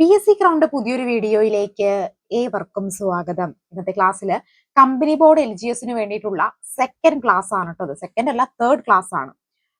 P S C crowned പുതിയൊരു വീഡിയോയിലേക്ക് ഏവർക്കും സ്വാഗതം. ഇന്നത്തെ ക്ലാസ്സിൽ കമ്പനി ബോർഡ് എൽ ജി എസിന് വേണ്ടിയിട്ടുള്ള സെക്കൻഡ് ക്ലാസ് ആണ് കേട്ടോ സെക്കൻഡ് അല്ല തേർഡ് ക്ലാസ് ആണ്.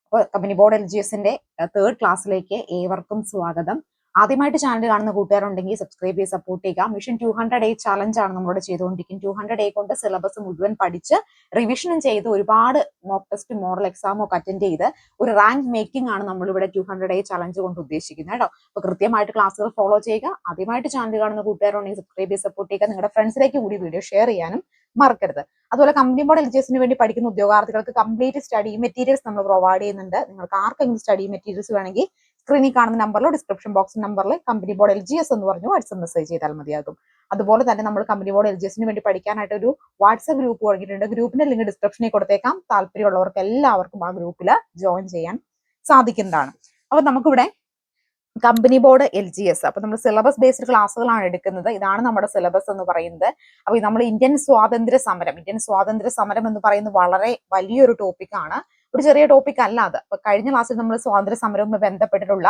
അപ്പോൾ കമ്പനി ബോർഡ് എൽ ജി എസിന്റെ തേർഡ് ക്ലാസ്സിലേക്ക് ഏവർക്കും സ്വാഗതം. ആദ്യമായിട്ട് ചാനൽ കാണുന്ന കൂട്ടുകാരുണ്ടെങ്കിൽ സബ്സ്ക്രൈബ് ചെയ്ത് സപ്പോർട്ട് ചെയ്യുക. Mission two hundred eight challenge ആണ് നമ്മളോട് ചെയ്തുകൊണ്ടിരിക്കുന്നത്. ടു ഹൺഡ്രഡ് എ കൊണ്ട് സിലബസ് മുഴുവൻ പഠിച്ച് റിവിഷനും ചെയ്ത് ഒരുപാട് മോക്ക് ടെസ്റ്റ് മോറൽ എക്സാമോ ഒക്കെ അറ്റൻഡ് ചെയ്ത് ഒരു റാങ്ക് മേക്കിംഗ് ആണ് നമ്മളിവിടെ ടു ഹൺഡ്രഡ് എ ചലഞ്ച് കൊണ്ട് ഉദ്ദേശിക്കുന്നത് കേട്ടോ. അപ്പൊ കൃത്യമായിട്ട് ക്ലാസ്സുകൾ ഫോളോ ചെയ്യുക. ആദ്യമായിട്ട് ചാനൽ കാണുന്ന കൂട്ടുകാരുണ്ടെങ്കിൽ സബ്സ്ക്രൈബ് ചെയ്ത് സപ്പോർട്ട് ചെയ്യുക. നിങ്ങളുടെ ഫ്രണ്ട്സിലേക്ക് കൂടി വീഡിയോ ഷെയർ ചെയ്യാനും മറക്കരുത്. അതുപോലെ കമ്പനി ബോർഡ് എൽജിഎസിന് വേണ്ടി പഠിക്കുന്ന ഉദ്യോഗാർത്ഥികൾക്ക് കംപ്ലീറ്റ് സ്റ്റഡി മെറ്റീരിയൽസ് നമ്മൾ പ്രൊവൈഡ് ചെയ്യുന്നുണ്ട്. നിങ്ങൾക്ക് ആർക്കെങ്കിലും സ്റ്റഡി മെറ്റീരിയൽസ് വേണമെങ്കിൽ സ്ക്രീനിൽ കാണുന്ന നമ്പറിലോ ഡിസ്ക്രിപ്ഷൻ ബോക്സ് നമ്പറിൽ company board L G S എന്ന് പറഞ്ഞു വാട്സപ്പ് മെസ്സേജ് ചെയ്താൽ മതിയാകും. അതുപോലെ തന്നെ നമ്മൾ കമ്പനി ബോർഡ് എൽ ജി എസിന് വേണ്ടി പഠിക്കാനായിട്ട് ഒരു വാട്സപ്പ് ഗ്രൂപ്പ് തുടങ്ങിയിട്ടുണ്ട്. ഗ്രൂപ്പിന്റെ ലിങ്ക് ഡിസ്ക്രിപ്ഷനിൽ കൊടുത്തേക്കാം. താല്പര്യമുള്ളവർക്ക് എല്ലാവർക്കും ആ ഗ്രൂപ്പിൽ ജോയിൻ ചെയ്യാൻ സാധിക്കുന്നതാണ്. അപ്പൊ നമുക്കിവിടെ company board L G S. അപ്പൊ നമ്മൾ സിലബസ് ബേസ്ഡ് ക്ലാസ്സുകളാണ് എടുക്കുന്നത്. ഇതാണ് നമ്മുടെ സിലബസ് എന്ന് പറയുന്നത്. അപ്പൊ നമ്മൾ ഇന്ത്യൻ സ്വാതന്ത്ര്യ സമരം ഇന്ത്യൻ സ്വാതന്ത്ര്യ സമരം എന്ന് പറയുന്നത് വളരെ വലിയൊരു ടോപ്പിക്കാണ് ഒരു ചെറിയ ടോപ്പിക് അല്ല അത്. അപ്പൊ കഴിഞ്ഞ ക്ലാസ്സിൽ നമ്മൾ സ്വാതന്ത്ര്യ സമരവുമായി ബന്ധപ്പെട്ടിട്ടുള്ള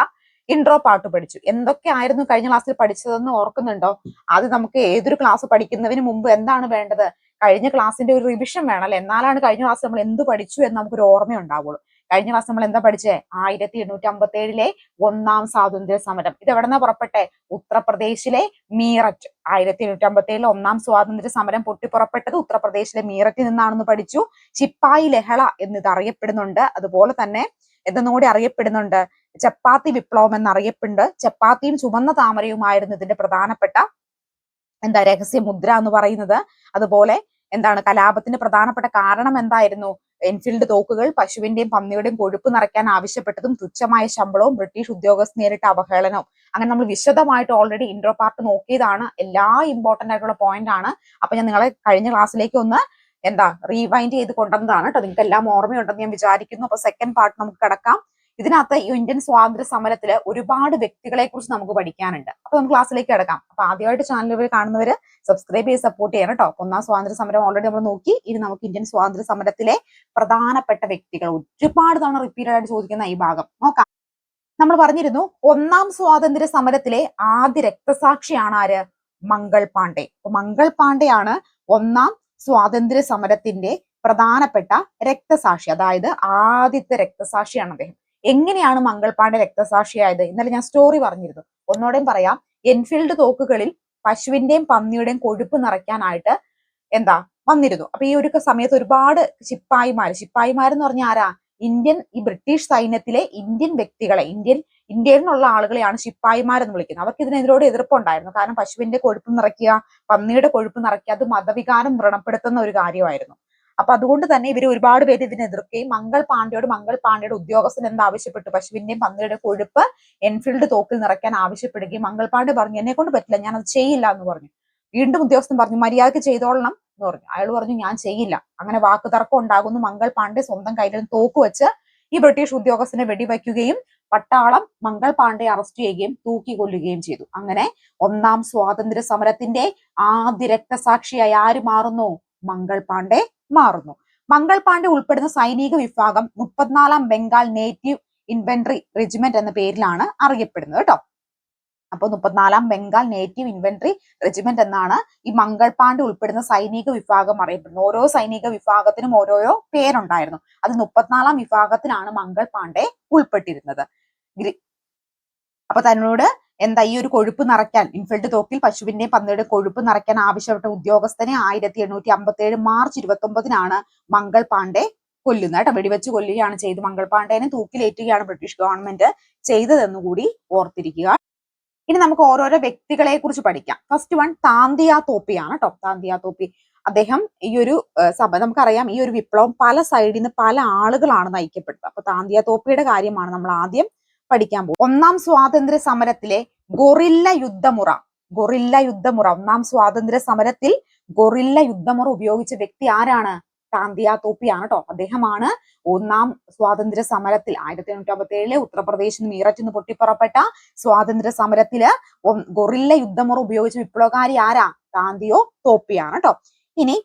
ഇൻട്രോ പാട്ട് പഠിച്ചു. എന്തൊക്കെ ആയിരുന്നു കഴിഞ്ഞ ക്ലാസ്സിൽ പഠിച്ചതെന്ന് ഓർക്കുന്നുണ്ടോ? അത് നമുക്ക് ഏതൊരു ക്ലാസ് പഠിക്കുന്നതിന് മുമ്പ് എന്താണ് വേണ്ടത്? കഴിഞ്ഞ ക്ലാസ്സിന്റെ ഒരു റിവിഷൻ വേണം അല്ലെ? എന്നാലാണ് കഴിഞ്ഞ ക്ലാസ് നമ്മൾ എന്ത് പഠിച്ചു എന്ന് നമുക്കൊരു ഓർമ്മ ഉണ്ടാവുള്ളൂ കഴിഞ്ഞ ക്ലാസ് നമ്മൾ എന്താ പഠിച്ചേ? ആയിരത്തി എണ്ണൂറ്റി അമ്പത്തി ഏഴിലെ ഒന്നാം സ്വാതന്ത്ര്യ സമരം. ഇത് എവിടെന്നാ പുറപ്പെട്ടെ? ഉത്തർപ്രദേശിലെ മീററ്റ്. ആയിരത്തി എണ്ണൂറ്റി അമ്പത്തി ഏഴിലെ ഒന്നാം സ്വാതന്ത്ര്യ സമരം പൊട്ടിപ്പുറപ്പെട്ടത് ഉത്തർപ്രദേശിലെ മീററ്റിൽ നിന്നാണെന്ന് പഠിച്ചു. ചിപ്പായി ലഹള എന്നിത് അറിയപ്പെടുന്നുണ്ട്. അതുപോലെ തന്നെ എന്തെന്നുകൂടി അറിയപ്പെടുന്നുണ്ട്? ചപ്പാത്തി വിപ്ലവം എന്നറിയപ്പെടുന്നുണ്ട് ചപ്പാത്തിയും ചുവന്ന താമരയുമായിരുന്നു ഇതിന്റെ പ്രധാനപ്പെട്ട എന്താ രഹസ്യ മുദ്ര എന്ന് പറയുന്നത്. അതുപോലെ എന്താണ് കലാപത്തിന്റെ പ്രധാനപ്പെട്ട കാരണം എന്തായിരുന്നു? എൻഫീൽഡ് തോക്കുകൾ പശുവിന്റെയും പന്നിയുടെയും കൊഴുപ്പ് നിറയ്ക്കാൻ ആവശ്യപ്പെട്ടതും തുച്ഛമായ ശമ്പളവും ബ്രിട്ടീഷ് ഉദ്യോഗസ്ഥ നേരിട്ട അവഹേളനവും. അങ്ങനെ നമ്മൾ വിശദമായിട്ട് ഓൾറെഡി ഇൻട്രോ പാർട്ട് നോക്കിയതാണ്. എല്ലാ ഇമ്പോർട്ടന്റ് ആയിട്ടുള്ള പോയിന്റ് ആണ്. അപ്പൊ ഞാൻ നിങ്ങളെ കഴിഞ്ഞ ക്ലാസ്സിലേക്ക് ഒന്ന് എന്താ റീവൈൻഡ് ചെയ്ത് കൊണ്ടുവന്നതാണ് കേട്ടോ. നിങ്ങൾക്ക് എല്ലാം ഓർമ്മയുണ്ടെന്ന് ഞാൻ വിചാരിക്കുന്നു. അപ്പൊ സെക്കൻഡ് പാർട്ട് നമുക്ക് കിടക്കാം. ഇതിനകത്ത് ഇന്ത്യൻ സ്വാതന്ത്ര്യ സമരത്തിൽ ഒരുപാട് വ്യക്തികളെ കുറിച്ച് നമുക്ക് പഠിക്കാനുണ്ട്. അപ്പൊ നമുക്ക് ക്ലാസ്സിലേക്ക് കിടക്കാം. അപ്പൊ ആദ്യമായിട്ട് ചാനൽ കാണുന്നവര് സബ്സ്ക്രൈബ് ചെയ്ത് സപ്പോർട്ട് ചെയ്യണം കേട്ടോ ഒന്നാം സ്വാതന്ത്ര്യ സമരം ഓൾറെഡി നമ്മൾ നോക്കി. ഇനി നമുക്ക് ഇന്ത്യൻ സ്വാതന്ത്ര്യ സമരത്തിലെ പ്രധാനപ്പെട്ട വ്യക്തികൾ ഒരുപാട് തവണ റിപ്പീറ്റഡ് ആയിട്ട് ചോദിക്കുന്ന ഈ ഭാഗം. നോക്കാം. നമ്മൾ പറഞ്ഞിരുന്നു ഒന്നാം സ്വാതന്ത്ര്യ സമരത്തിലെ ആദ്യ രക്തസാക്ഷിയാണ് ആര്? മംഗൾ പാണ്ഡെ. മംഗൾ പാണ്ഡെയാണ് ഒന്നാം സ്വാതന്ത്ര്യ സമരത്തിന്റെ പ്രധാനപ്പെട്ട രക്തസാക്ഷി. അതായത് ആദ്യത്തെ രക്തസാക്ഷിയാണ് അദ്ദേഹം. എങ്ങനെയാണ് മംഗൾപാണ്ഡെ രക്തസാക്ഷിയായത്? ഇന്നലെ ഞാൻ സ്റ്റോറി പറഞ്ഞിരുന്നു. ഒന്നോടെയും പറയാം. എൻഫീൽഡ് തോക്കുകളിൽ പശുവിന്റെയും പന്നിയുടെയും കൊഴുപ്പ് നിറയ്ക്കാനായിട്ട് എന്താ വന്നിരുന്നു. അപ്പൊ ഈ ഒരു സമയത്ത് ഒരുപാട് ശിപ്പായിമാർ എന്ന് പറഞ്ഞാൽ ആരാ? ഇന്ത്യൻ ഈ ബ്രിട്ടീഷ് സൈന്യത്തിലെ ഇന്ത്യൻ വ്യക്തികളെ ഇന്ത്യൻ ഇന്ത്യയിൽ നിന്നുള്ള ആളുകളെയാണ് ശിപ്പായിമാരെന്ന് വിളിക്കുന്നത്. അവർക്ക് ഇതിനെതിരോട് എതിർപ്പുണ്ടായിരുന്നു. കാരണം പശുവിന്റെ കൊഴുപ്പ് നിറയ്ക്കുക പന്നിയുടെ കൊഴുപ്പ് നിറയ്ക്കുക അത് മതവികാരം വ്രണപ്പെടുത്തുന്ന ഒരു കാര്യമായിരുന്നു. അപ്പൊ അതുകൊണ്ട് തന്നെ ഇവർ ഒരുപാട് പേര് ഇതിനെ എതിർക്കുകയും മംഗൾ പാണ്ഡ്യയോട് മംഗൾ പാണ്ഡ്യയുടെ ഉദ്യോഗസ്ഥൻ എന്താ ആവശ്യപ്പെട്ടു? പശുവിന്റെയും പന്നിയുടെ കൊഴുപ്പ് എൻഫീൽഡ് തോക്കിൽ നിറയ്ക്കാൻ ആവശ്യപ്പെടുകയും മംഗൾ പാണ്ഡ്യ പറഞ്ഞു എന്നെ കൊണ്ട് പറ്റില്ല ഞാൻ അത് ചെയ്യില്ല എന്ന് പറഞ്ഞു. വീണ്ടും ഉദ്യോഗസ്ഥൻ പറഞ്ഞു മര്യാദയ്ക്ക് ചെയ്തോളണം എന്ന് പറഞ്ഞു. അയാൾ പറഞ്ഞു ഞാൻ ചെയ്യില്ല. അങ്ങനെ വാക്ക് തർക്കം ഉണ്ടാകുന്നു. മംഗൾ പാണ്ഡെ സ്വന്തം കയ്യിൽ തോക്ക് വെച്ച് ഈ ബ്രിട്ടീഷ് ഉദ്യോഗസ്ഥനെ വെടിവയ്ക്കുകയും പട്ടാളം മംഗൾ പാണ്ഡെ അറസ്റ്റ് ചെയ്യുകയും തൂക്കി കൊല്ലുകയും ചെയ്തു. അങ്ങനെ ഒന്നാം സ്വാതന്ത്ര്യ സമരത്തിന്റെ ആദ്യ രക്തസാക്ഷിയായി ആര് മാറുന്നു? മംഗൾ പാണ്ഡെ മാറുന്നു. മംഗൾ പാണ്ഡെ ഉൾപ്പെടുന്ന സൈനിക വിഭാഗം മുപ്പത്തിനാലാം ബംഗാൾ നേറ്റീവ് ഇൻവെന്ററി റെജിമെന്റ് എന്ന പേരിലാണ് അറിയപ്പെടുന്നത് കേട്ടോ. അപ്പൊ മുപ്പത്തിനാലാം ബംഗാൾ നേറ്റീവ് ഇൻവെന്ററി റെജിമെന്റ് എന്നാണ് ഈ മംഗൾ പാണ്ഡെ ഉൾപ്പെടുന്ന സൈനിക വിഭാഗം അറിയപ്പെടുന്നത്. ഓരോ സൈനിക വിഭാഗത്തിനും ഓരോരോ പേരുണ്ടായിരുന്നു. അത് മുപ്പത്തിനാലാം വിഭാഗത്തിലാണ് മംഗൾ പാണ്ഡെ ഉൾപ്പെട്ടിരുന്നത് അപ്പൊ തന്നോട് എന്താ ഈ ഒരു കൊഴുപ്പ് നിറയ്ക്കാൻ ഇൻഫിൽഡ് തോക്കിൽ പശുവിന്റെ പന്നിയുടെ കൊഴുപ്പ് നിറയ്ക്കാൻ ആവശ്യപ്പെട്ട ഉദ്യോഗസ്ഥനെ ആയിരത്തി എണ്ണൂറ്റി അമ്പത്തി ഏഴ് മാർച്ച് ഇരുപത്തി ഒമ്പതിനാണ് മംഗൾ പാണ്ഡെ കൊല്ലുന്നത്. കേട്ടോ വെടിവെച്ച് കൊല്ലുകയാണ് ചെയ്ത് മംഗൾ പാണ്ഡേനെ തൂക്കിലേറ്റുകയാണ് ബ്രിട്ടീഷ് ഗവൺമെന്റ് ചെയ്തതെന്നുകൂടി ഓർത്തിരിക്കുക. ഇനി നമുക്ക് ഓരോരോ വ്യക്തികളെ കുറിച്ച് പഠിക്കാം. ഫസ്റ്റ് വൺ താന്തിയാ തോപ്പിയാണ് കേട്ടോ. താന്തിയാ തോപ്പി. അദ്ദേഹം ഈ ഒരു സഭ നമുക്കറിയാം ഈ ഒരു വിപ്ലവം പല സൈഡിൽ നിന്ന് പല ആളുകളാണ് നയിക്കപ്പെട്ടത്. അപ്പൊ താന്തിയാ തോപ്പിയുടെ കാര്യമാണ് നമ്മൾ ആദ്യം പഠിക്കാൻ പോകും. ഒന്നാം സ്വാതന്ത്ര്യ സമരത്തിലെ ഗൊറില്ല യുദ്ധമുറ ഗൊറില്ല യുദ്ധമുറ ഒന്നാം സ്വാതന്ത്ര്യ സമരത്തിൽ ഗൊറില്ല യുദ്ധമുറ ഉപയോഗിച്ച വ്യക്തി ആരാണ്? താന്തിയ തോപ്പിയാണ് കേട്ടോ അദ്ദേഹമാണ് ഒന്നാം സ്വാതന്ത്ര്യ സമരത്തിൽ ആയിരത്തി എണ്ണൂറ്റി അമ്പത്തി ഏഴിലെ ഉത്തർപ്രദേശിൽ നിന്ന് മീററ്റിൽ നിന്ന് പൊട്ടിപ്പുറപ്പെട്ട സ്വാതന്ത്ര്യ സമരത്തിൽ ഗൊറില്ല യുദ്ധമുറ ഉപയോഗിച്ച വിപ്ലവകാരി ആരാ? താന്തിയോ തോപ്പിയാണ് കേട്ടോ ഇനി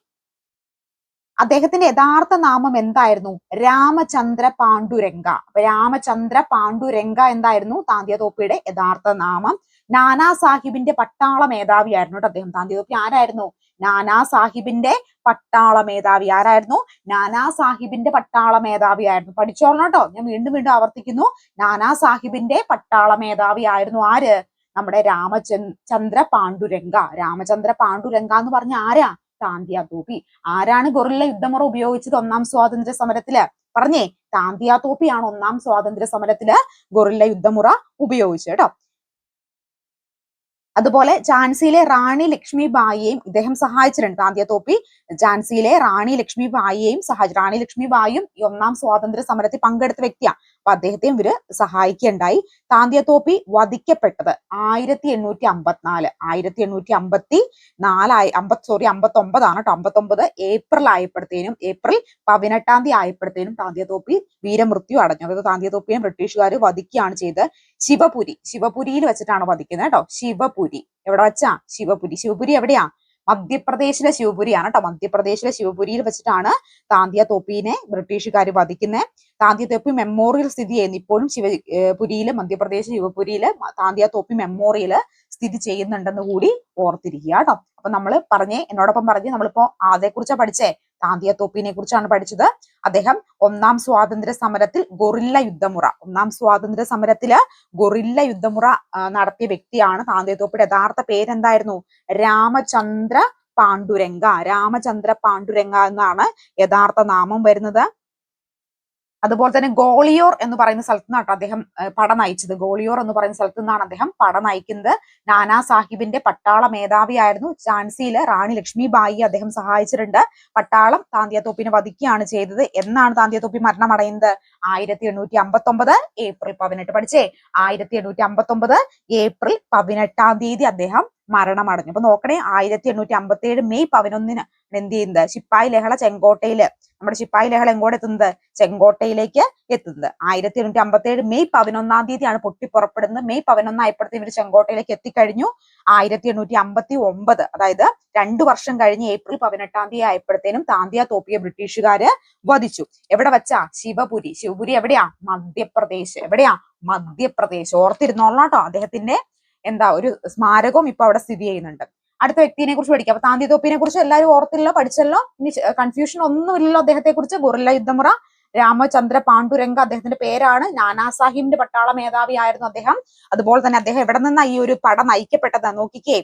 അദ്ദേഹത്തിന്റെ യഥാർത്ഥ നാമം എന്തായിരുന്നു? രാമചന്ദ്ര പാണ്ഡുരംഗ. രാമചന്ദ്ര പാണ്ഡുരംഗ എന്തായിരുന്നു? താന്തിയതോപ്പിയുടെ യഥാർത്ഥ നാമം. നാനാ സാഹിബിന്റെ പട്ടാള മേധാവിയായിരുന്നു കേട്ടോ അദ്ദേഹം. താന്തിയതോപ്പി ആരായിരുന്നു? നാനാ സാഹിബിന്റെ പട്ടാള മേധാവി ആരായിരുന്നു? നാനാ സാഹിബിന്റെ പട്ടാള മേധാവിയായിരുന്നു പഠിച്ചോളണം കേട്ടോ. ഞാൻ വീണ്ടും വീണ്ടും ആവർത്തിക്കുന്നു. നാനാ സാഹിബിന്റെ പട്ടാള മേധാവി ആയിരുന്നു ആര്? നമ്മുടെ രാമചന്ദ്ര പാണ്ഡുരംഗ. രാമചന്ദ്ര പാണ്ഡുരംഗ എന്ന് പറഞ്ഞ ആരാ? താന്തിയ തോപ്പി ആരാണ് ഗൊറില്ല യുദ്ധമുറ ഉപയോഗിച്ചത് ഒന്നാം സ്വാതന്ത്ര്യ സമരത്തിൽ? പറഞ്ഞേ താന്തിയ തോപ്പിയാണ് ഒന്നാം സ്വാതന്ത്ര്യ സമരത്തിൽ ഗൊറില്ല യുദ്ധമുറ ഉപയോഗിച്ചത് കേട്ടോ. അതുപോലെ ഝാൻസിയിലെ റാണി ലക്ഷ്മി ബായിയെയും ഇദ്ദേഹം സഹായിച്ചിട്ടുണ്ട് താന്തിയ തോപ്പി ഝാൻസിയിലെ റാണി ലക്ഷ്മി ബായിയെയും സഹായിച്ചു റാണി ലക്ഷ്മി ബായിയും ഒന്നാം സ്വാതന്ത്ര്യ സമരത്തിൽ പങ്കെടുത്ത വ്യക്തിയാണ് അപ്പൊ അദ്ദേഹത്തെയും ഇവർ സഹായിക്കുകയുണ്ടായി. താന്തിയത്തോപ്പി വധിക്കപ്പെട്ടത് ആയിരത്തി എണ്ണൂറ്റി അമ്പത്തിനാല് ആയിരത്തി എണ്ണൂറ്റി അമ്പത്തി നാലായി അമ്പത് സോറി അമ്പത്തി ഒമ്പതാണ് കേട്ടോ അമ്പത്തി ഒമ്പത് ഏപ്രിൽ ആയപ്പോഴത്തേനും ഏപ്രിൽ പതിനെട്ടാം തീയതി ആയപ്പോഴത്തേനും താന്തിയത്തോപ്പി വീരമൃത്യു അടഞ്ഞു. അതായത് താന്തിയത്തോപ്പിയെ ബ്രിട്ടീഷുകാർ വധിക്കുകയാണ് ചെയ്തത് ശിവപുരി. ശിവപുരിയിൽ വെച്ചിട്ടാണ് വധിക്കുന്നത് കേട്ടോ ശിവപുരി. എവിടെ വെച്ചാ? ശിവപുരി. ശിവപുരി എവിടെയാ? മധ്യപ്രദേശിലെ ശിവപുരിയാണ് കേട്ടോ മധ്യപ്രദേശിലെ ശിവപുരിയിൽ വെച്ചിട്ടാണ് താന്തിയ തോപ്പിനെ ബ്രിട്ടീഷുകാർ വധിക്കുന്നത്. താന്തിയ തോപ്പി മെമ്മോറിയൽ സ്ഥിതി ചെയ്യുന്നു ഇപ്പോഴും ശിവ പുരിയിൽ മധ്യപ്രദേശ് ശിവപുരിയിൽ തോപ്പി മെമ്മോറിയൽ സ്ഥിതി ചെയ്യുന്നുണ്ടെന്ന് കൂടി ഓർത്തിരിക്കുക കേട്ടോ. അപ്പൊ നമ്മൾ പറഞ്ഞേ എന്നോടൊപ്പം പറഞ്ഞ് നമ്മളിപ്പോ അതേക്കുറിച്ചാണ് പഠിച്ചേ. താന്തിയ തോപ്പിനെ കുറിച്ചാണ് പഠിച്ചത്. അദ്ദേഹം ഒന്നാം സ്വാതന്ത്ര്യ സമരത്തിൽ ഗൊറില്ല യുദ്ധമുറ ഒന്നാം സ്വാതന്ത്ര്യ സമരത്തിൽ ഗൊറില്ല യുദ്ധമുറ നടത്തിയ വ്യക്തിയാണ് താന്തിയ തോപ്പിയുടെ യഥാർത്ഥ പേരെന്തായിരുന്നു? രാമചന്ദ്ര പാണ്ഡുരംഗ. രാമചന്ദ്ര പാണ്ഡുരംഗ എന്നാണ് യഥാർത്ഥ നാമം വരുന്നത്. അതുപോലെ തന്നെ ഗോളിയോർ എന്ന് പറയുന്ന സ്ഥലത്ത് നിന്നാണ് അദ്ദേഹം പട നയിച്ചത്. ഗോളിയോർ എന്ന് പറയുന്ന സ്ഥലത്ത് നിന്നാണ് അദ്ദേഹം പട നയിക്കുന്നത്. നാനാ സാഹിബിന്റെ പട്ടാള മേധാവിയായിരുന്നു ഝാൻസിയിലെ റാണി ലക്ഷ്മി ബായി അദ്ദേഹം സഹായിച്ചിട്ടുണ്ട്. പട്ടാളം താന്തിയത്തോപ്പിനെ വധിക്കുകയാണ് ചെയ്തത്. എന്നാണ് താന്തിയത്തോപ്പി മരണമടയുന്നത്? ആയിരത്തി എണ്ണൂറ്റി അമ്പത്തി ഒമ്പത് ഏപ്രിൽ പതിനെട്ട്. പഠിച്ചേ ആയിരത്തി എണ്ണൂറ്റി അമ്പത്തി ഒമ്പത് ഏപ്രിൽ പതിനെട്ടാം തീയതി അദ്ദേഹം മരണമടഞ്ഞു. അപ്പൊ നോക്കണേ ആയിരത്തി എണ്ണൂറ്റി അമ്പത്തി ഏഴ് മെയ് പതിനൊന്നിന് എന്ത് ചെയ്യുന്നത്? ശിപ്പായി ലഹള ചെങ്കോട്ടയിൽ നമ്മുടെ ശിപ്പായി ലഹള എങ്ങോട്ട് എത്തുന്നത്? ചെങ്കോട്ടയിലേക്ക് എത്തുന്നത്. ആയിരത്തി എണ്ണൂറ്റി അമ്പത്തി ഏഴ് മെയ് പതിനൊന്നാം തീയതിയാണ് പൊട്ടിപ്പുറപ്പെടുന്നത് മെയ് പതിനൊന്നായപ്പോഴത്തേക്ക് ഇവർ ചെങ്കോട്ടയിലേക്ക് എത്തിക്കഴിഞ്ഞു. ആയിരത്തി എണ്ണൂറ്റി അമ്പത്തി ഒമ്പത് അതായത് രണ്ടു വർഷം കഴിഞ്ഞ് ഏപ്രിൽ പതിനെട്ടാം തീയതി ആയപ്പോഴത്തേനും താന്തിയ തോപ്പിയ ബ്രിട്ടീഷുകാര് വധിച്ചു. എവിടെ വെച്ചാ? ശിവപുരി. ശിവപുരി എവിടെയാ? മധ്യപ്രദേശ്. എവിടെയാ? മധ്യപ്രദേശ്. ഓർത്തിരുന്നോളാം കേട്ടോ. അദ്ദേഹത്തിന്റെ എന്താ ഒരു സ്മാരകവും ഇപ്പൊ അവിടെ സ്ഥിതി ചെയ്യുന്നുണ്ട്. അടുത്ത വ്യക്തിനെ കുറിച്ച് പഠിക്കാം. അപ്പൊ താന്തി തോപ്പിനെ കുറിച്ച് എല്ലാവരും ഓർത്തില്ലോ പഠിച്ചല്ലോ. ഇനി കൺഫ്യൂഷൻ ഒന്നുമില്ലല്ലോ അദ്ദേഹത്തെ കുറിച്ച്. ഗൊറില്ല യുദ്ധമുറ രാമചന്ദ്ര പാണ്ഡുരംഗ അദ്ദേഹത്തിന്റെ പേരാണ്. നാനാ സാഹിബിന്റെ പട്ടാള മേധാവിയായിരുന്നു അദ്ദേഹം. അതുപോലെ തന്നെ അദ്ദേഹം എവിടെ നിന്നാ ഈ ഒരു പട നയിക്കപ്പെട്ടത്? നോക്കിക്കേ.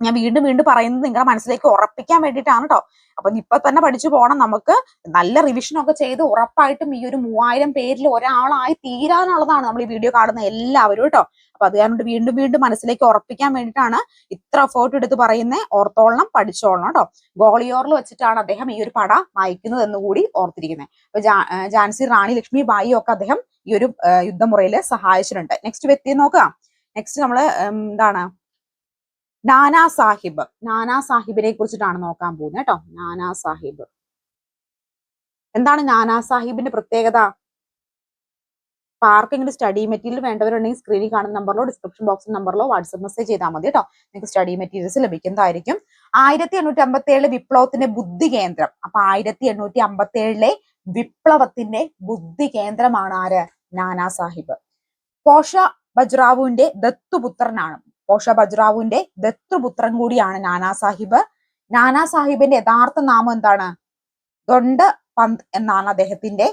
ഞാൻ വീണ്ടും വീണ്ടും പറയുന്നത് നിങ്ങളുടെ മനസ്സിലേക്ക് ഉറപ്പിക്കാൻ വേണ്ടിയിട്ടാണ് കേട്ടോ അപ്പൊ ഇപ്പൊ തന്നെ പഠിച്ചു പോകണം നമുക്ക്. നല്ല റിവിഷൻ ഒക്കെ ചെയ്ത് ഉറപ്പായിട്ടും ഈ ഒരു മൂവായിരം പേരിൽ ഒരാളായി തീരാനുള്ളതാണ് നമ്മൾ ഈ വീഡിയോ കാണുന്ന എല്ലാവരും കേട്ടോ അപ്പൊ അത് കാരണം വീണ്ടും വീണ്ടും മനസ്സിലേക്ക് ഉറപ്പിക്കാൻ വേണ്ടിയിട്ടാണ് ഇത്ര എഫേർട്ട് എടുത്ത് പറയുന്നത് ഓർത്തോളണം പഠിച്ചോളണം കേട്ടോ ഗോളിയോറിൽ വെച്ചിട്ടാണ് അദ്ദേഹം ഈ ഒരു പട നയിക്കുന്നത് എന്ന് കൂടി ഓർത്തിരിക്കുന്നത് അപ്പൊ ജാൻസി റാണി ലക്ഷ്മി ബായി ഒക്കെ അദ്ദേഹം ഈ ഒരു യുദ്ധമുറയിൽ സഹായിച്ചിട്ടുണ്ട്. നെക്സ്റ്റ് വ്യക്തി നോക്കാം. നെക്സ്റ്റ് നമ്മൾ എന്താണ്? നാനാ സാഹിബ്. നാനാ സാഹിബിനെ കുറിച്ചിട്ടാണ് നോക്കാൻ പോകുന്നത് കേട്ടോ. നാനാ സാഹിബ്. എന്താണ് നാനാ സാഹിബിന്റെ പ്രത്യേകത? ആർക്കെങ്കിലും സ്റ്റഡി മെറ്റീരിയൽ വേണ്ടവരുണ്ടെങ്കിൽ സ്ക്രീനിൽ കാണുന്ന നമ്പറിലോ ഡിസ്ക്രിപ്ഷൻ ബോക്സ് നമ്പറിലോ വാട്സപ്പ് മെസ്സേജ് ചെയ്താൽ മതി കേട്ടോ. നിങ്ങൾക്ക് സ്റ്റഡി മെറ്റീരിയൽസ് ലഭിക്കുന്നതായിരിക്കും. ആയിരത്തി എണ്ണൂറ്റി അമ്പത്തി ഏഴിലെ വിപ്ലവത്തിന്റെ ബുദ്ധി കേന്ദ്രം. അപ്പൊ ആയിരത്തി എണ്ണൂറ്റി അമ്പത്തി ഏഴിലെ വിപ്ലവത്തിന്റെ ബുദ്ധി കേന്ദ്രമാണ് ആര്? നാനാ സാഹിബ്. പോഷ ബജ്റാവുവിന്റെ ദത്തുപുത്രനാണ്. പോഷ ബജ്റാവുവിന്റെ ദത്തുപുത്രൻ കൂടിയാണ് നാനാ സാഹിബ്. നാനാ സാഹിബിന്റെ യഥാർത്ഥ നാമം എന്താണ്? ദൊണ്ട് പന്ത് എന്നാണ് അദ്ദേഹത്തിന്റെ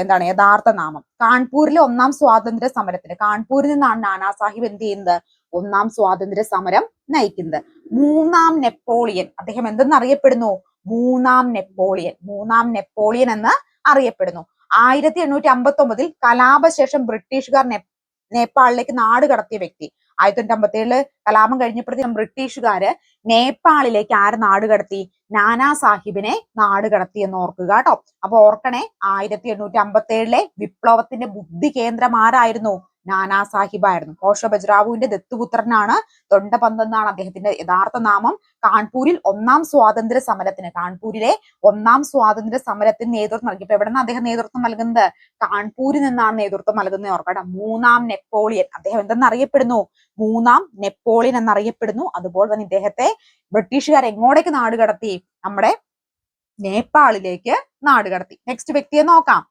എന്താണ് യഥാർത്ഥ നാമം. കാൺപൂരിലെ ഒന്നാം സ്വാതന്ത്ര്യ സമരത്തിന് കാൺപൂരിൽ നിന്നാണ് നാനാ സാഹിബ് എന്ത് ചെയ്യുന്നത്? ഒന്നാം സ്വാതന്ത്ര്യ സമരം നയിക്കുന്നത്. മൂന്നാം നെപ്പോളിയൻ അദ്ദേഹം എന്തെന്ന് അറിയപ്പെടുന്നു മൂന്നാം നെപ്പോളിയൻ മൂന്നാം നെപ്പോളിയൻ എന്ന് അറിയപ്പെടുന്നു. ആയിരത്തി എണ്ണൂറ്റി അമ്പത്തി ഒമ്പതിൽ കലാപശേഷം ബ്രിട്ടീഷുകാർ നേപ്പാളിലേക്ക് നാട് കടത്തിയ വ്യക്തി. ആയിരത്തി തൊണ്ണൂറ്റി അമ്പത്തി ഏഴിൽ കലാപം കഴിഞ്ഞപ്പോഴത്തേക്കും ബ്രിട്ടീഷുകാര് നേപ്പാളിലേക്ക് ആര് നാട് കടത്തി? നാനാ സാഹിബിനെ നാട് കടത്തി എന്ന് ഓർക്കുക കേട്ടോ. അപ്പൊ ഓർക്കണേ ആയിരത്തി എണ്ണൂറ്റി അമ്പത്തി ഏഴിലെ വിപ്ലവത്തിന്റെ ബുദ്ധി കേന്ദ്രം ആരായിരുന്നു? നാനാ സാഹിബായിരുന്നു. കോഷ ബജ്രാവുവിന്റെ ദത്തുപുത്രനാണ് തൊണ്ടപന്ത് എന്നാണ് അദ്ദേഹത്തിന്റെ യഥാർത്ഥ നാമം. കാൺപൂരിൽ ഒന്നാം സ്വാതന്ത്ര്യ സമരത്തിന് കാൺപൂരിലെ ഒന്നാം സ്വാതന്ത്ര്യ സമരത്തിന് നേതൃത്വം നൽകി. ഇപ്പൊ എവിടെ നിന്ന് അദ്ദേഹം നേതൃത്വം നൽകുന്നത്? കാൺപൂരിൽ നിന്നാണ് നേതൃത്വം നൽകുന്നത് ഓർക്കട്ടെ മൂന്നാം നെപ്പോളിയൻ. അദ്ദേഹം എന്തെന്ന് അറിയപ്പെടുന്നു മൂന്നാം നെപ്പോളിയൻ എന്നറിയപ്പെടുന്നു. അതുപോലെ തന്നെ ഇദ്ദേഹത്തെ ബ്രിട്ടീഷുകാർ എങ്ങോട്ടേക്ക് നാട് കടത്തി നമ്മുടെ നേപ്പാളിലേക്ക് നാടുകടത്തി. നെക്സ്റ്റ് വ്യക്തിയെ നോക്കാം.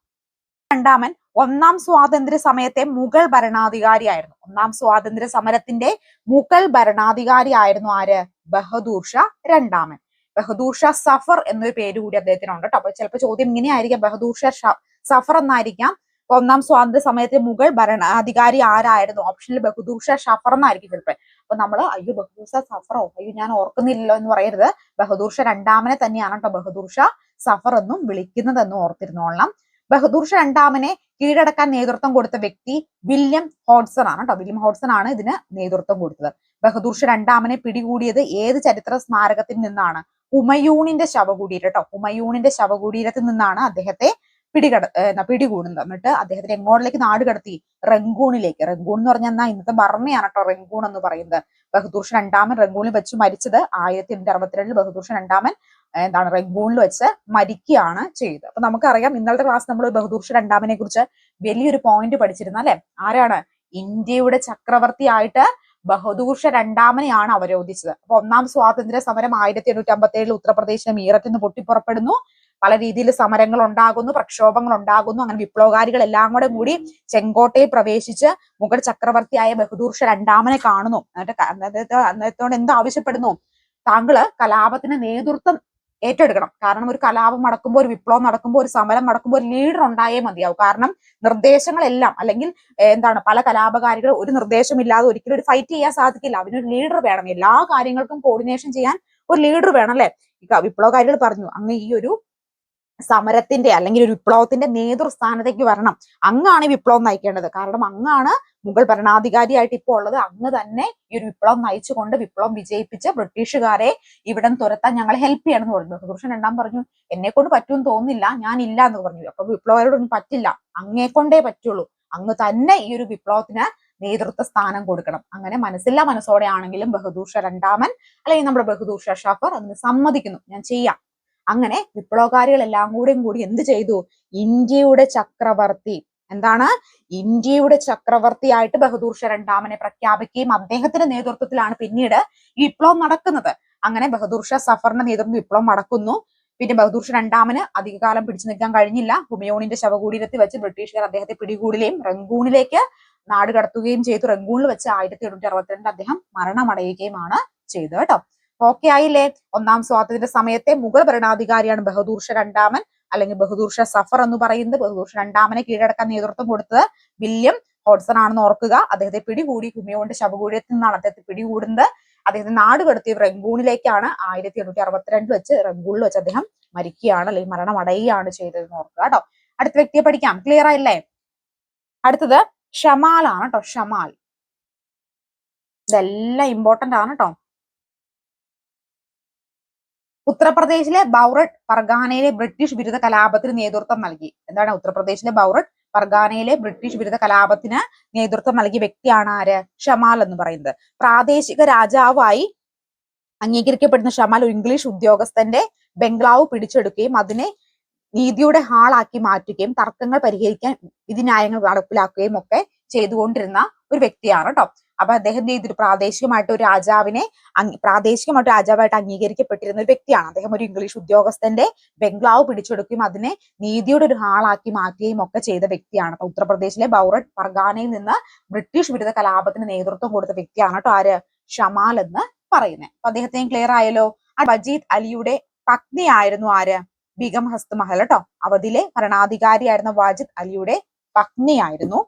രണ്ടാമൻ ഒന്നാം സ്വാതന്ത്ര്യ സമയത്തെ മുഗൾ ഭരണാധികാരിയായിരുന്നു. ഒന്നാം സ്വാതന്ത്ര്യ സമരത്തിന്റെ മുഗൾ ഭരണാധികാരിയായിരുന്നു ആര്? ബഹദൂർ ഷാ രണ്ടാമൻ. ബഹദൂർ ഷാ സഫർ എന്നൊരു പേര് കൂടി അദ്ദേഹത്തിനുണ്ട് കേട്ടോ. അപ്പൊ ചിലപ്പോൾ ചോദ്യം ഇങ്ങനെയായിരിക്കാം. ബഹദൂർ ഷാ സഫർ എന്നായിരിക്കാം. ഒന്നാം സ്വാതന്ത്ര്യ സമയത്തെ മുഗൾ ഭരണാധികാരി ആരായിരുന്നു? ഓപ്ഷനിൽ ബഹദൂർ ഷാ ഷഫർ എന്നായിരിക്കും ചിലപ്പോൾ അപ്പൊ നമ്മൾ അയ്യോ ബഹദൂർ ഷാ സഫറോ? അയ്യോ ഞാൻ ഓർക്കുന്നില്ലല്ലോ എന്ന് പറയരുത്. ബഹദൂർ ഷാ രണ്ടാമനെ തന്നെയാണ് കേട്ടോ ബഹദൂർ ഷാ സഫർ എന്നും വിളിക്കുന്നതെന്നും ഓർത്തിരുന്നോളണം. ബഹദൂർ ഷാ രണ്ടാമനെ കീഴടക്കാൻ നേതൃത്വം കൊടുത്ത വ്യക്തി വില്യം ഹോഡ്സൺ ആണ് കേട്ടോ വില്യം ഹോഡ്സൺ ആണ് ഇതിന് നേതൃത്വം കൊടുത്തത്. ബഹദൂർ ഷാ രണ്ടാമനെ പിടികൂടിയത് ഏത് ചരിത്ര സ്മാരകത്തിൽ നിന്നാണ്? ഹുമയൂണിന്റെ ശവകുടീരം കേട്ടോ ഹുമയൂണിന്റെ ശവകുടീരത്തിൽ നിന്നാണ് അദ്ദേഹത്തെ പിടികട പിടികൂടുന്നത്. എന്നിട്ട് അദ്ദേഹത്തിന് എങ്ങോട്ടിലേക്ക് നാട് കടത്തി? റംഗൂണിലേക്ക്. റംഗൂൺ എന്ന് പറഞ്ഞാൽ എന്നാ ഇന്നത്തെ ബർമയാണ് കേട്ടോ റംഗൂൺ എന്ന് പറയുന്നത്. ബഹദൂർ ഷാ രണ്ടാമൻ റംഗൂണിൽ വെച്ച് മരിച്ചത് ആയിരത്തി എണ്ണൂറ്റി അറുപത്തിരണ്ടിൽ ബഹദൂർ ഷാ രണ്ടാമൻ എന്താണ് റെഗ്ബൂണിൽ വെച്ച് മരിക്കുകയാണ് ചെയ്തത്. അപ്പൊ നമുക്കറിയാം ഇന്നലത്തെ ക്ലാസ് നമ്മൾ ബഹദൂർഷ രണ്ടാമനെ കുറിച്ച് വലിയൊരു പോയിന്റ് പഠിച്ചിരുന്ന അല്ലെ? ആരാണ്? ഇന്ത്യയുടെ ചക്രവർത്തി ആയിട്ട് ബഹദൂർഷ രണ്ടാമനെയാണ് അവരോധിച്ചത്. അപ്പൊ ഒന്നാം സ്വാതന്ത്ര്യ സമരം ആയിരത്തി എണ്ണൂറ്റി അമ്പത്തി ഏഴിൽ ഉത്തർപ്രദേശിലെ നിന്ന് പൊട്ടിപ്പുറപ്പെടുന്നു. പല രീതിയിൽ സമരങ്ങൾ ഉണ്ടാകുന്നു പ്രക്ഷോഭങ്ങൾ ഉണ്ടാകുന്നു. അങ്ങനെ വിപ്ലവകാരികൾ എല്ലാം കൂടെ കൂടി ചെങ്കോട്ടയിൽ പ്രവേശിച്ച് മുഗൾ ചക്രവർത്തിയായ ബഹദൂർഷ രണ്ടാമനെ കാണുന്നു. എന്നിട്ട് അന്നത്തോട് എന്ത് ആവശ്യപ്പെടുന്നു? താങ്കൾ കലാപത്തിന് നേതൃത്വം ഏറ്റെടുക്കണം. കാരണം ഒരു കലാപം നടക്കുമ്പോൾ ഒരു വിപ്ലവം നടക്കുമ്പോൾ ഒരു സമരം നടക്കുമ്പോൾ ഒരു ലീഡർ ഉണ്ടായേ മതിയാവും. കാരണം നിർദ്ദേശങ്ങളെല്ലാം അല്ലെങ്കിൽ എന്താണ് പല കലാപകാരികൾ ഒരു നിർദ്ദേശമില്ലാതെ ഒരിക്കലും ഒരു ഫൈറ്റ് ചെയ്യാൻ സാധിക്കില്ല. അതിനൊരു ലീഡർ വേണം. എല്ലാ കാര്യങ്ങൾക്കും കോർഡിനേഷൻ ചെയ്യാൻ ഒരു ലീഡർ വേണം അല്ലെ? വിപ്ലവകാരികൾ പറഞ്ഞു അങ്ങ് ഈ ഒരു സമരത്തിന്റെ അല്ലെങ്കിൽ ഒരു വിപ്ലവത്തിന്റെ നേതൃസ്ഥാനത്തേക്ക് വരണം. അങ്ങാണ് വിപ്ലവം നയിക്കേണ്ടത്. കാരണം അങ്ങാണ് മുഗൾ ഭരണാധികാരിയായിട്ട് ഇപ്പോൾ ഉള്ളത്. അങ്ങ് തന്നെ ഈ ഒരു വിപ്ലവം നയിച്ചുകൊണ്ട് വിപ്ലവം വിജയിപ്പിച്ച് ബ്രിട്ടീഷുകാരെ ഇവിടം തുരത്താൻ ഞങ്ങളെ ഹെൽപ്പ് ചെയ്യണം എന്ന് പറഞ്ഞു. ബഹദൂർഷൻ രണ്ടാം പറഞ്ഞു എന്നെ കൊണ്ട് പറ്റുമെന്ന് തോന്നുന്നില്ല. ഞാൻ ഇല്ല എന്ന് പറഞ്ഞു. അപ്പൊ വിപ്ലവരോടൊന്നും പറ്റില്ല. അങ്ങേ കൊണ്ടേ പറ്റുള്ളൂ. അങ്ങ് തന്നെ ഈ ഒരു വിപ്ലവത്തിന് നേതൃത്വ സ്ഥാനം കൊടുക്കണം. അങ്ങനെ മനസ്സില്ലാ മനസ്സോടെ ആണെങ്കിലും ബഹദൂർ രണ്ടാമൻ അല്ലെങ്കിൽ നമ്മുടെ ബഹദൂർ ഷാഫർ അതിന് സമ്മതിക്കുന്നു. ഞാൻ ചെയ്യാം. അങ്ങനെ വിപ്ലവകാരികളെല്ലാം കൂടെയും കൂടി എന്ത് ചെയ്തു? ഇന്ത്യയുടെ ചക്രവർത്തി. എന്താണ്? ഇന്ത്യയുടെ ചക്രവർത്തിയായിട്ട് ബഹദൂർ ഷാ രണ്ടാമനെ പ്രഖ്യാപിക്കുകയും അദ്ദേഹത്തിന്റെ നേതൃത്വത്തിലാണ് പിന്നീട് ഈ വിപ്ലവം നടക്കുന്നത്. അങ്ങനെ ബഹദൂർ ഷാ സഫറിന്റെ നേതൃത്വം വിപ്ലവം നടക്കുന്നു. പിന്നെ ബഹദൂർ ഷാ രണ്ടാമന് അധികകാലം പിടിച്ചു നിൽക്കാൻ കഴിഞ്ഞില്ല. ഹുമയോണിന്റെ ശവകൂടീരത്തിൽ വെച്ച് ബ്രിട്ടീഷുകാർ അദ്ദേഹത്തെ പിടികൂടുകയും റംഗൂണിലേക്ക് നാട് കടത്തുകയും ചെയ്തു. റംഗൂണിൽ വെച്ച് ആയിരത്തി എണ്ണൂറ്റി അറുപത്തിരണ്ട് അദ്ദേഹം മരണമടയുകയുമാണ് ചെയ്തത് കേട്ടോ. ഓക്കെ ആയില്ലേ? ഒന്നാം സ്വാതന്ത്ര്യ സമയത്തെ മുഗൾ ഭരണാധികാരിയാണ് ബഹദൂർഷ രണ്ടാമൻ അല്ലെങ്കിൽ ബഹദൂർഷ സഫർ എന്ന് പറയുന്നത് ബഹദൂർഷ രണ്ടാമനെ കീഴടക്കാൻ നേതൃത്വം കൊടുത്തത് വില്യം ഹോഡ്സൺ ആണെന്ന് ഓർക്കുക. അദ്ദേഹത്തെ പിടികൂടി ഹുമയൂണിന്റെ ശവകുടീരത്തിൽ നിന്നാണ് അദ്ദേഹത്തെ പിടികൂടുന്നത്. അദ്ദേഹത്തെ നാട് കടത്തിയ റംഗൂണിലേക്കാണ് ആയിരത്തി എണ്ണൂറ്റി അറുപത്തിരണ്ടിൽ വെച്ച് റംഗൂണിൽ വെച്ച് അദ്ദേഹം മരിക്കുകയാണ് അല്ലെങ്കിൽ മരണം മരണമടയുകയാണ് ചെയ്തതെന്ന് ഓർക്കുക കേട്ടോ. അടുത്ത വ്യക്തിയെ പഠിക്കാം. ക്ലിയർ ആയില്ലേ? അടുത്തത് ഷമാൽ ആണ് കേട്ടോ ഷമാൽ. ഇതെല്ലാം ഇമ്പോർട്ടന്റ് ആണ് കേട്ടോ. ഉത്തർപ്രദേശിലെ ബൗറട്ട് പർഗാനയിലെ ബ്രിട്ടീഷ് വിരുദ്ധ കലാപത്തിന് നേതൃത്വം നൽകി. എന്താണ് ഉത്തർപ്രദേശിലെ ബൗറട്ട്? പർഗാനയിലെ ബ്രിട്ടീഷ് വിരുദ്ധ കലാപത്തിന് നേതൃത്വം നൽകിയ വ്യക്തിയാണ് ആര്? ഷമാൽ എന്ന് പറയുന്നത്. പ്രാദേശിക രാജാവായി അംഗീകരിക്കപ്പെടുന്ന ഷമാൽ ഒരു ഇംഗ്ലീഷ് ഉദ്യോഗസ്ഥന്റെ ബംഗ്ലാവ് പിടിച്ചെടുക്കുകയും അതിനെ നീതിയുടെ ഹാളാക്കി മാറ്റുകയും തർക്കങ്ങൾ പരിഹരിക്കാൻ വിധിന്യായങ്ങൾ നടപ്പിലാക്കുകയും ഒക്കെ ചെയ്തുകൊണ്ടിരുന്ന ഒരു വ്യക്തിയാണ് കേട്ടോ അപ്പൊ അദ്ദേഹം ചെയ്തിട്ട് പ്രാദേശികമായിട്ട് ഒരു രാജാവിനെ പ്രാദേശികമായിട്ട് രാജാവായിട്ട് അംഗീകരിക്കപ്പെട്ടിരുന്ന ഒരു വ്യക്തിയാണ്. അദ്ദേഹം ഒരു ഇംഗ്ലീഷ് ഉദ്യോഗസ്ഥന്റെ ബംഗ്ലാവ് പിടിച്ചെടുക്കുകയും അതിനെ നീതിയുടെ ഒരു ഹാളാക്കി മാറ്റുകയും ഒക്കെ ചെയ്ത വ്യക്തിയാണ്. ഉത്തർപ്രദേശിലെ ബൗറട്ട് പർഗാനയിൽ നിന്ന് ബ്രിട്ടീഷ് വിരുദ്ധ കലാപത്തിന് നേതൃത്വം കൊടുത്ത വ്യക്തിയാണ് കേട്ടോ ആര്? ഷമാൽ എന്ന് പറയുന്നത്. അപ്പൊ അദ്ദേഹത്തെയും ക്ലിയർ ആയല്ലോ? വജീദ് അലിയുടെ പത്നിയായിരുന്നു ആര്? ബിഗം ഹസ്ത് മഹൽ കേട്ടോ. അവധിലെ ഭരണാധികാരിയായിരുന്ന വാജിദ് അലിയുടെ പത്നിയായിരുന്നു.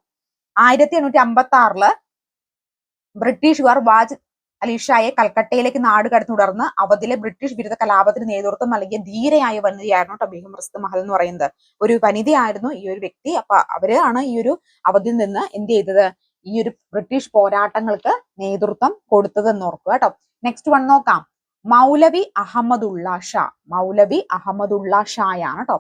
ആയിരത്തി എണ്ണൂറ്റി അമ്പത്തി ആറിൽ ബ്രിട്ടീഷുകാർ വാജ് അലി ഷായെ കൽക്കട്ടയിലേക്ക് നാട് കടന്നു തുടർന്ന് അവധിലെ ബ്രിട്ടീഷ് വിരുദ്ധ കലാപത്തിന് നേതൃത്വം നൽകിയ ധീരയായ വനിതയായിരുന്നു കേട്ടോ ബീഗം മഹൽ എന്ന് പറയുന്നത്. ഒരു വനിതയായിരുന്നു ഈ ഒരു വ്യക്തി. അപ്പൊ അവരാണ് ഈ ഒരു അവധിയിൽ നിന്ന് എന്ത് ചെയ്തത്? ഈ ഒരു ബ്രിട്ടീഷ് പോരാട്ടങ്ങൾക്ക് നേതൃത്വം കൊടുത്തത് എന്ന് ഓർക്കുക കേട്ടോ. നെക്സ്റ്റ് വൺ നോക്കാം. മൗലവി അഹമ്മദുള്ള ഷാ. മൗലവി അഹമ്മദുള്ള ഷായാണ് കേട്ടോ.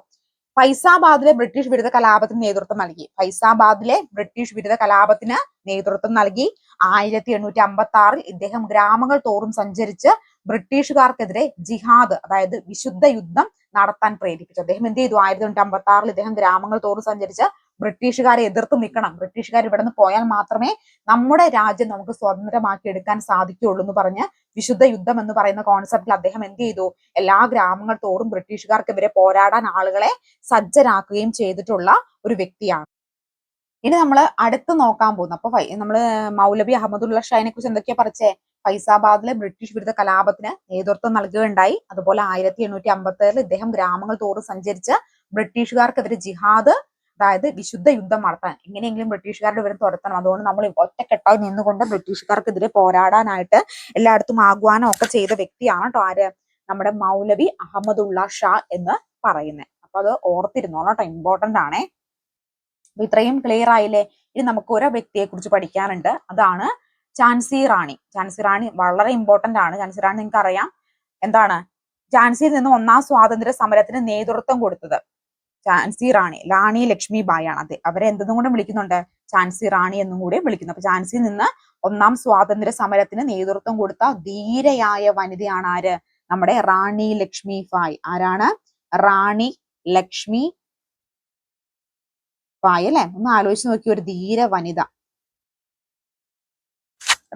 ഫൈസാബാദിലെ ബ്രിട്ടീഷ് വിരുദ്ധ കലാപത്തിന് നേതൃത്വം നൽകി. ഫൈസാബാദിലെ ബ്രിട്ടീഷ് വിരുദ്ധ കലാപത്തിന് നേതൃത്വം നൽകി. ആയിരത്തി എണ്ണൂറ്റി അമ്പത്തി ആറിൽ ഇദ്ദേഹം ഗ്രാമങ്ങൾ തോറും സഞ്ചരിച്ച് ബ്രിട്ടീഷുകാർക്കെതിരെ ജിഹാദ് അതായത് വിശുദ്ധ യുദ്ധം നടത്താൻ പ്രേരിപ്പിച്ചു. അദ്ദേഹം എന്ത് ചെയ്തു? ആയിരത്തി എണ്ണൂറ്റി അമ്പത്തി ആറിൽ ഇദ്ദേഹം ഗ്രാമങ്ങൾ തോറും സഞ്ചരിച്ച് ബ്രിട്ടീഷുകാരെ എതിർത്ത് നിൽക്കണം. ബ്രിട്ടീഷുകാർ ഇവിടെ നിന്ന് പോയാൽ മാത്രമേ നമ്മുടെ രാജ്യം നമുക്ക് സ്വതന്ത്രമാക്കി എടുക്കാൻ സാധിക്കുകയുള്ളൂ എന്ന് പറഞ്ഞ് വിശുദ്ധ യുദ്ധം എന്ന് പറയുന്ന കോൺസെപ്റ്റിൽ അദ്ദേഹം എന്ത് ചെയ്തു? എല്ലാ ഗ്രാമങ്ങൾ തോറും ബ്രിട്ടീഷുകാർക്കെതിരെ പോരാടാൻ ആളുകളെ സജ്ജരാക്കുകയും ചെയ്തിട്ടുള്ള ഒരു വ്യക്തിയാണ്. ഇനി നമ്മൾ അടുത്ത് നോക്കാൻ പോകുന്നു. അപ്പൊ നമ്മൾ മൗലവി അഹമ്മദുള്ള ഷാഹിനെ കുറിച്ച് എന്തൊക്കെയാ പറിച്ചേ? ഫൈസാബാദിലെ ബ്രിട്ടീഷ് വിരുദ്ധ കലാപത്തിന് നേതൃത്വം നൽകുകയുണ്ടായി. അതുപോലെ ആയിരത്തി എണ്ണൂറ്റി അമ്പത്തി ഏഴിൽ ഇദ്ദേഹം ഗ്രാമങ്ങൾ തോറും സഞ്ചരിച്ച് ബ്രിട്ടീഷുകാർക്കെതിരെ ജിഹാദ് അതായത് വിശുദ്ധ യുദ്ധം നടത്താൻ. എങ്ങനെയെങ്കിലും ബ്രിട്ടീഷുകാരുടെ വിവരം തുരത്തണം. അതുകൊണ്ട് നമ്മൾ ഒറ്റക്കെട്ടായി നിന്നുകൊണ്ട് ബ്രിട്ടീഷുകാർക്കെതിരെ പോരാടാനായിട്ട് എല്ലായിടത്തും ആഹ്വാനം ഒക്കെ ചെയ്ത വ്യക്തിയാണ് കേട്ടോ ആര്? നമ്മുടെ മൗലവി അഹമ്മദുള്ള ഷാ എന്ന് പറയുന്നത്. അപ്പൊ അത് ഓർത്തിരുന്നോളൂ കേട്ടോ. ഇമ്പോർട്ടന്റ് ആണേ. അപ്പൊ ഇത്രയും ക്ലിയർ ആയില്ലേ? ഇനി നമുക്ക് ഒരു വ്യക്തിയെ കുറിച്ച് പഠിക്കാനുണ്ട്. അതാണ് ഝാൻസി റാണി. ഝാൻസി റാണി വളരെ ഇമ്പോർട്ടന്റ് ആണ്. ഝാൻസി റാണി നിങ്ങൾക്ക് അറിയാം എന്താണ്? ഝാൻസിയിൽ നിന്ന് ഒന്നാം സ്വാതന്ത്ര്യ സമരത്തിന് നേതൃത്വം കൊടുത്തത്. ഝാൻസി റാണി റാണി ലക്ഷ്മി ബായ് ആണ്. അത് അവരെ എന്തെന്നും കൂടെ വിളിക്കുന്നുണ്ട്? ഝാൻസി റാണി എന്നും കൂടി വിളിക്കുന്നു. അപ്പൊ ഝാൻസിയിൽ നിന്ന് ഒന്നാം സ്വാതന്ത്ര്യ സമരത്തിന് നേതൃത്വം കൊടുത്ത ധീരയായ വനിതയാണ് ആര്? നമ്മുടെ റാണി ലക്ഷ്മി ഫായ് ആരാണ്? റാണി ലക്ഷ്മി ഫായ് അല്ലെ? ഒന്ന് ആലോചിച്ച് നോക്കി ഒരു ധീര വനിത.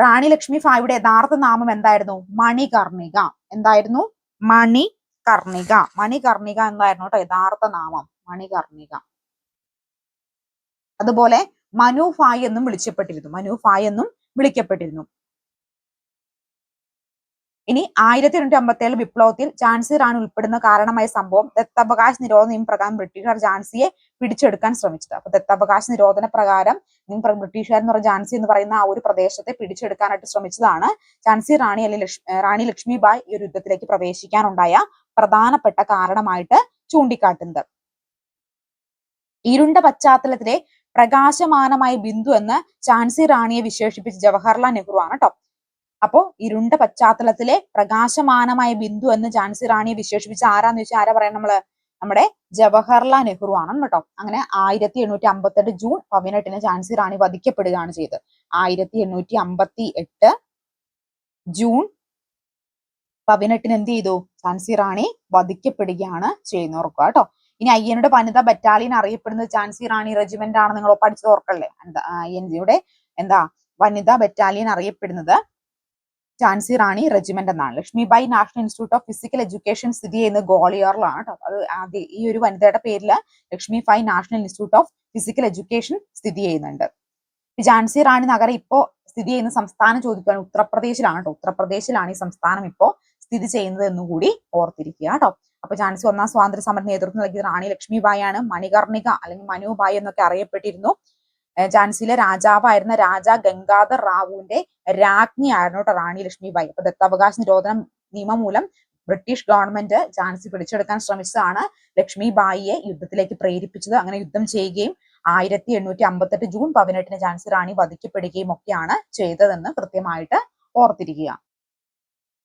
റാണി ലക്ഷ്മി ഫായുടെ യഥാർത്ഥ നാമം എന്തായിരുന്നു? മണികർണിക. എന്തായിരുന്നു? മണി മണികർണിക. മണികർണിക എന്തായിരുന്നു കേട്ടോ യഥാർത്ഥ നാമം. മണികർണിക. അതുപോലെ മനുഫായ് എന്നും വിളിച്ചപ്പെട്ടിരുന്നു മനുഫായ് എന്നും വിളിക്കപ്പെട്ടിരുന്നു. ഇനി ആയിരത്തി എണ്ണൂറ്റി അമ്പത്തി ഏഴ് വിപ്ലവത്തിൽ ഝാൻസി റാണി ഉൾപ്പെടുന്ന കാരണമായ സംഭവം ദത്തവകാശ നിരോധന നിയമ പ്രകാരം ബ്രിട്ടീഷുകാർ ഝാൻസിയെ പിടിച്ചെടുക്കാൻ ശ്രമിച്ചത്. അപ്പൊ ദത്തവകാശ നിരോധന പ്രകാരം ബ്രിട്ടീഷുകാർ എന്ന് പറഞ്ഞ ഝാൻസി എന്ന് പറയുന്ന ആ ഒരു പ്രദേശത്തെ പിടിച്ചെടുക്കാനായിട്ട് ശ്രമിച്ചതാണ് ഝാൻസി റാണി അല്ലെങ്കിൽ റാണി ലക്ഷ്മിബായ് ഈ ഒരു യുദ്ധത്തിലേക്ക് പ്രവേശിക്കാനുണ്ടായ പ്രധാനപ്പെട്ട കാരണമായിട്ട് ചൂണ്ടിക്കാട്ടുന്നത്. ഇരുണ്ട പശ്ചാത്തലത്തിലെ പ്രകാശമാനമായ ബിന്ദു എന്ന് ചാൻസി റാണിയെ വിശേഷിപ്പിച്ച് ജവഹർലാൽ നെഹ്റു ആണ് കേട്ടോ അപ്പോ ഇരുണ്ട പശ്ചാത്തലത്തിലെ പ്രകാശമാനമായ ബിന്ദു എന്ന് ഝാൻസി റാണിയെ വിശേഷിപ്പിച്ച് ആരാന്ന് വെച്ചാൽ ആരാ പറയാം നമ്മൾ? നമ്മുടെ ജവഹർലാൽ നെഹ്റു ആണ് കേട്ടോ അങ്ങനെ ആയിരത്തി എണ്ണൂറ്റി അമ്പത്തി എട്ട് ജൂൺ പതിനെട്ടിന് ഝാൻസി റാണി വധിക്കപ്പെടുകയാണ് ചെയ്തത്. ആയിരത്തി എണ്ണൂറ്റി അമ്പത്തി എട്ട് ജൂൺ പതിനെട്ടിന് എന്ത് ചെയ്തു? ഝാൻസി റാണി വധിക്കപ്പെടുകയാണ് ചെയ്യുന്നത്. കേട്ടോ ഇനി അയ്യനുടെ വനിതാ ബറ്റാലിയൻ അറിയപ്പെടുന്നത് ഝാൻസി റാണി റെജിമെന്റ് ആണ് നിങ്ങൾ പഠിച്ചത് ഓർക്കല്ലേ? അയ്യൻജിയുടെ എന്താ വനിതാ ബറ്റാലിയൻ അറിയപ്പെടുന്നത് ഝാൻസി റാണി റെജിമെന്റ് എന്നാണ്. Lakshmibai national institute of physical education സ്ഥിതി ചെയ്യുന്നത് ഗോളിയറിലാണ് കേട്ടോ. അത് ആദ്യ ഈ ഒരു വനിതയുടെ പേരിൽ Lakshmi Bai national institute of physical education സ്ഥിതി ചെയ്യുന്നുണ്ട്. ഝാൻസി റാണി നഗരം ഇപ്പോ സ്ഥിതി ചെയ്യുന്ന സംസ്ഥാനം ചോദിക്കുകയാണ് ഉത്തർപ്രദേശിലാണ് കേട്ടോ. ഉത്തർപ്രദേശിലാണ് ഈ സംസ്ഥാനം ഇപ്പോ സ്ഥിതി ചെയ്യുന്നത് എന്നുകൂടി ഓർത്തിരിക്കുക കേട്ടോ. അപ്പൊ ഝാൻസി ഒന്നാം സ്വാതന്ത്ര്യ സമര നേതൃത്വം നൽകിയത് റാണി ലക്ഷ്മിബായി ആണ് മണികർണിക അല്ലെങ്കിൽ മനുബായി എന്നൊക്കെ അറിയപ്പെട്ടിരുന്നു. ഝാൻസിയിലെ രാജാവായിരുന്ന രാജ ഗംഗാധർ റാവുവിന്റെ രാജ്ഞിയായിരുന്നു കേട്ടോ റാണി ലക്ഷ്മിബായി. അപ്പൊ ദത്താവകാശ നിരോധനം നിയമം മൂലം ബ്രിട്ടീഷ് ഗവൺമെന്റ് ഝാൻസി പിടിച്ചെടുക്കാൻ ശ്രമിച്ചതാണ്. ലക്ഷ്മിബായിയെ യുദ്ധത്തിലേക്ക് പ്രേരിപ്പിച്ചത്. അങ്ങനെ യുദ്ധം ചെയ്യുകയും ആയിരത്തി എണ്ണൂറ്റി അമ്പത്തെട്ട് ജൂൺ പതിനെട്ടിന് ഝാൻസി റാണി വധിക്കപ്പെടുകയും ഒക്കെയാണ് ചെയ്തതെന്ന് കൃത്യമായിട്ട് ഓർത്തിരിക്കുക.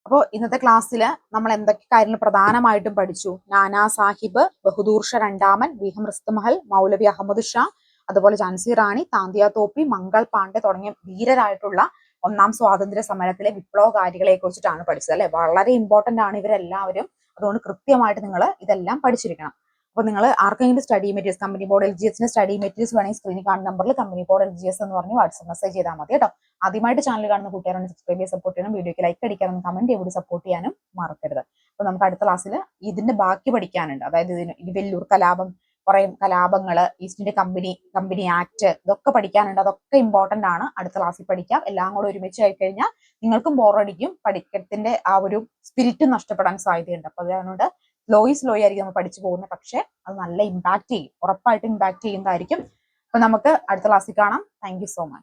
അപ്പോൾ ഇന്നത്തെ ക്ലാസ്സിൽ നമ്മൾ എന്തൊക്കെ കാര്യങ്ങൾ പ്രധാനമായിട്ടും പഠിച്ചു? നാനാ സാഹിബ് ബഹുദൂർഷ രണ്ടാമൻ ബീഹം റിസ്തുമഹൽ മൗലവി അഹമ്മദ് ഷാ അതുപോലെ ഝാൻസി റാണി താന്തിയ തോപ്പി മംഗൾ പാണ്ഡെ തുടങ്ങിയ ധീരരായിട്ടുള്ള ഒന്നാം സ്വാതന്ത്ര്യ സമരത്തിലെ വിപ്ലവകാരികളെ കുറിച്ചിട്ടാണ് പഠിച്ചത് അല്ലെ? വളരെ ഇമ്പോർട്ടന്റ് ആണ് ഇവരെല്ലാവരും. അതുകൊണ്ട് കൃത്യമായിട്ട് നിങ്ങൾ ഇതെല്ലാം പഠിച്ചിരിക്കണം. അപ്പൊ നിങ്ങൾ ആർക്കെങ്കിലും study materials company board L G എസിന്റെ സ്റ്റഡി മെറ്റീരിയൽസ് വേണമെങ്കിൽ സ്ക്രീനിൽ കാണുന്ന നമ്പറിൽ company board L G S എന്ന് പറഞ്ഞ് വാട്സ്ആപ്പ് മെസ്സേജ് ചെയ്താൽ മതി കേട്ടോ. ആദ്യമായിട്ട് ചാനൽ കാണുന്ന കൂട്ടുകാരാണ് സബ്സ്ക്രൈബ് ചെയ്ത് സപ്പോർട്ട് ചെയ്യണം. വീഡിയോക്ക് ലൈക്ക് അടിക്കാനും കമന്റ് ചെയ്ത് സപ്പോർട്ട് ചെയ്യാനും മറക്കരുത്. അപ്പൊ നമുക്ക് അടുത്ത ക്ലാസ്സിൽ ഇതിന്റെ ബാക്കി പഠിക്കാനുണ്ട്. അതായത് ഇതിന് വെല്ലൂർ കലാപം കുറെ കലാപങ്ങൾ east India company company act ഇതൊക്കെ പഠിക്കാനുണ്ട്. അതൊക്കെ ഇമ്പോർട്ടന്റ് ആണ്. അടുത്ത ക്ലാസ്സിൽ പഠിക്കാം. എല്ലാം കൂടെ ഒരുമിച്ച് ആയി കഴിഞ്ഞാൽ നിങ്ങൾക്കും ബോറടിക്കും പഠിക്കത്തിന്റെ ആ ഒരു സ്പിരിറ്റ് നഷ്ടപ്പെടാൻ സാധ്യതയുണ്ട്. അപ്പൊ അതുകൊണ്ട് സ്ലോയി സ്ലോ ആയിരിക്കും നമ്മൾ പഠിച്ചു പോകുന്നത് പക്ഷെ അത് നല്ല ഇമ്പാക്ട് ചെയ്യും. ഉറപ്പായിട്ടും ഇമ്പാക്ട് ചെയ്യുന്നതായിരിക്കും. അപ്പൊ നമുക്ക് അടുത്ത ക്ലാസ്സിൽ കാണാം. Thank so much